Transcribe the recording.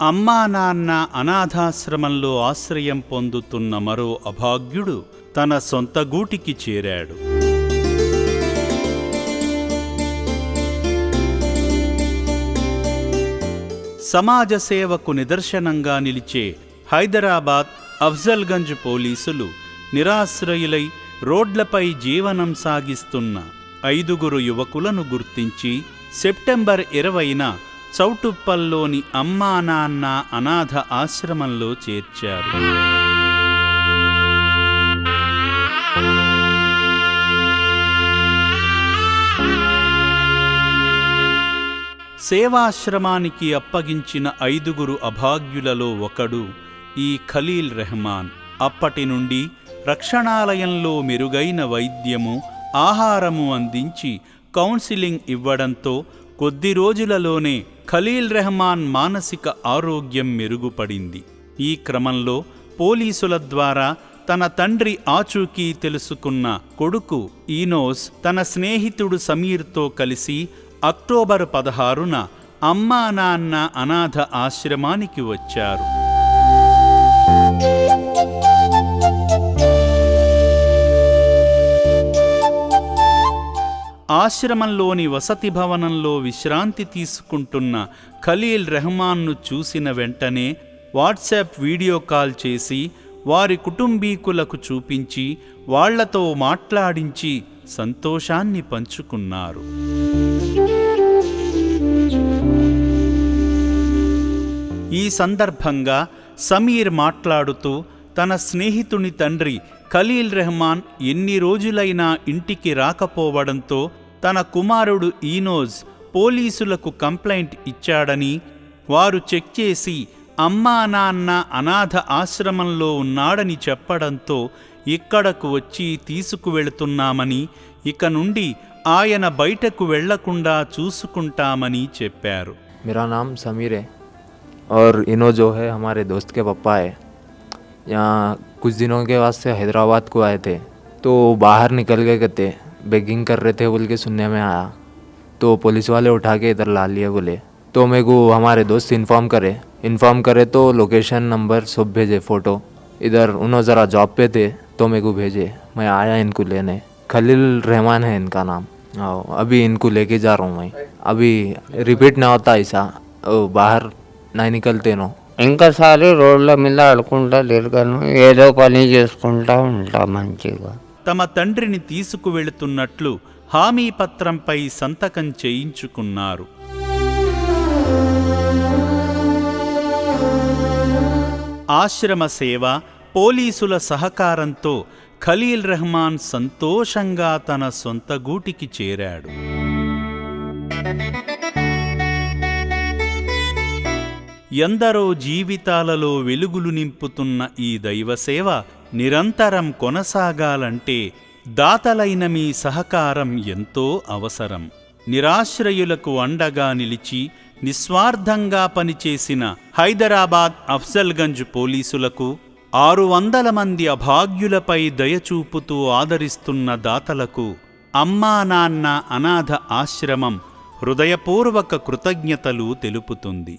అమ్మా నాన్న అనాథాశ్రమంలో ఆశ్రయం పొందుతున్న మరో అభాగ్యుడు తన సొంత గూటికి చేరాడు. సమాజ సేవకు నిదర్శనంగా నిలిచే హైదరాబాద్ అఫ్జల్గంజ్ పోలీసులు నిరాశ్రయులై రోడ్లపై జీవనం సాగిస్తున్న ఐదుగురు యువకులను గుర్తించి సెప్టెంబర్ ఇరవైన చౌటుప్పల్లోని అమ్మా నాన్న అనాథ ఆశ్రమంలో చేర్చారు. సేవాశ్రమానికి అప్పగించిన ఐదుగురు అభాగ్యులలో ఒకడు ఈ ఖలీల్ రెహమాన్. అప్పటి నుండి రక్షణాలయంలో మెరుగైన వైద్యము ఆహారము అందించి కౌన్సిలింగ్ ఇవ్వడంతో కొద్ది రోజులలోనే ఖలీల్ రెహమాన్ మానసిక ఆరోగ్యం మెరుగుపడింది. ఈ క్రమంలో పోలీసుల ద్వారా తన తండ్రి ఆచూకీ తెలుసుకున్న కొడుకు ఈనోస్ తన స్నేహితుడు సమీర్తో కలిసి అక్టోబర్ పదహారున అమ్మా నాన్న అనాథ ఆశ్రమానికి వచ్చారు. ఆశ్రమంలోని వసతి భవనంలో విశ్రాంతి తీసుకుంటున్న ఖలీల్ రెహమాన్ను చూసిన వెంటనే వాట్సాప్ వీడియో కాల్ చేసి వారి కుటుంబీకులకు చూపించి వాళ్ళతో మాట్లాడించి సంతోషాన్ని పంచుకున్నారు. ఈ సందర్భంగా సమీర్ మాట్లాడుతూ తన స్నేహితుని తండ్రి ఖలీల్ రెహమాన్ ఎన్ని రోజులైనా ఇంటికి రాకపోవడంతో తన కుమారుడు ఈనోజ్ పోలీసులకు కంప్లైంట్ ఇచ్చాడని వారు చెక్ చేసి అమ్మా నాన్న అనాథ ఆశ్రమంలో ఉన్నాడని చెప్పడంతో ఇక్కడకు వచ్చి తీసుకువెళుతున్నామని ఇక నుండి ఆయన బయటకు వెళ్లకుండా చూసుకుంటామని చెప్పారు मेरा नाम समीर है और इनो जो है हमारे दोस्त के पापा है यहाँ कुछ दिनों के वास्ते हैदराबाद को आए थे तो बाहर निकल गए कहते बेगिंग कर रहे थे बोल के सुनने में आया तो पुलिस वाले उठा के इधर ला लिए बोले तो मेरे को हमारे दोस्त इन्फॉर्म करे इन्फॉर्म करे तो लोकेशन नंबर सब भेजे फ़ोटो इधर उन्होंने ज़रा जॉब पे थे तो मेरे को भेजे मैं आया इनको लेने खलील रहमान है इनका नाम हाँ अभी इनको लेके जा रहा हूँ मैं अभी रिपीट ना होता ऐसा ओ, बाहर नहीं निकलते नो ఇంకోసారి రోడ్ల మీద ఆడుకుంటా తిరగను ఏదో పని చేసుకుంటా ఉంటా మంచిగా తమ తండ్రిని తీసుకువెళుతున్నట్లు హామీ పత్రంపై సంతకం చేయించుకున్నారు. ఆశ్రమ సేవ పోలీసుల సహకారంతో ఖలీల్ రెహమాన్ సంతోషంగా తన సొంత గూటికి చేరాడు. ఎందరో జీవితాలలో వెలుగులు నింపుతున్న ఈ దైవసేవ నిరంతరం కొనసాగాలంటే దాతలైన మీ సహకారం ఎంతో అవసరం. నిరాశ్రయులకు అండగా నిలిచి నిస్వార్థంగా పనిచేసిన హైదరాబాద్ అఫ్జల్గంజ్ పోలీసులకు ఆరు వందల మంది అభాగ్యులపై దయచూపుతూ ఆదరిస్తున్న దాతలకు అమ్మా నాన్న అనాథ ఆశ్రమం హృదయపూర్వక కృతజ్ఞతలు తెలుపుతుంది.